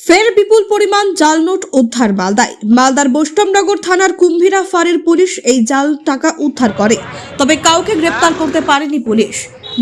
ফের বিপুল পরিমাণ জাল নোট উদ্ধার মালদায়। মালদার বৈষ্ণবনগর থানার কুম্ভীরা ফাঁড়ির পুলিশ এই জাল টাকা উদ্ধার করে, তবে কাউকে গ্রেপ্তার করতে পারেনি পুলিশ।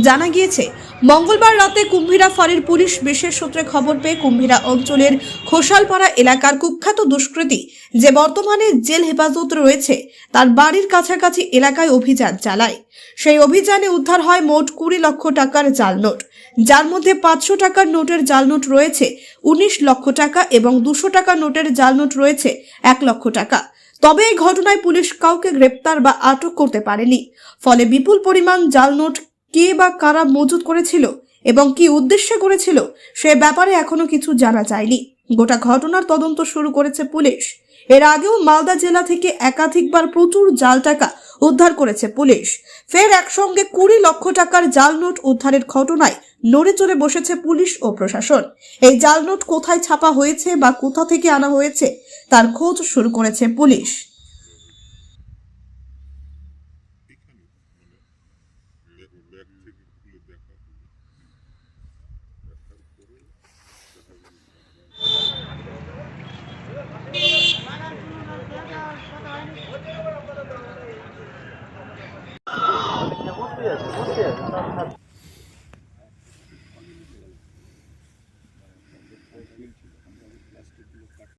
জানা গিয়েছে মঙ্গলবার রাতে কুম্ভীরা ফাঁড়ির পুলিশ বিশেষ সূত্রে খবর পেয়ে কুম্ভীরা অঞ্চলের খোসালপাড়া এলাকার কুখ্যাত দুষ্কৃতী যে বর্তমানে জেল হেফাজত রয়েছে, তার বাড়ির কাছাকাছি এলাকায় অভিযান চালায়। সেই অভিযানে উদ্ধার হয় মোট কুড়ি লক্ষ টাকার জাল নোট। যার মধ্যে পাঁচশো টাকার নোটের জাল নোট রয়েছে, উনিশ লক্ষ টাকা এবং দুশো টাকার নোটের জাল নোট রয়েছে এক লক্ষ টাকা। তবে এই ঘটনায় পুলিশ কাউকে গ্রেপ্তার বা আটক করতে পারেনি। ফলে বিপুল পরিমাণ জাল নোট কে বা কারা মজুত করেছিল এবং কি উদ্দেশ্যে করেছিল, সে ব্যাপারে এখনও কিছু জানা যায়নি। গোটা ঘটনার তদন্ত শুরু করেছে পুলিশ। এর আগেও মালদা জেলা থেকে একাধিকবার প্রচুর জাল টাকা উদ্ধার করেছে পুলিশ। ফের একসঙ্গে কুড়ি লক্ষ টাকার জাল নোট উদ্ধারের ঘটনায় নড়ে চড়ে বসেছে পুলিশ ও প্রশাসন। এই জাল নোট কোথায় ছাপা হয়েছে বা কোথা থেকে আনা হয়েছে, তার খোঁজ শুরু করেছে পুলিশ। ব্যাগ থেকে খুলে দেখা হলো দেখার পরে দেখা গেল বুঝতে আছে বুঝতে আছে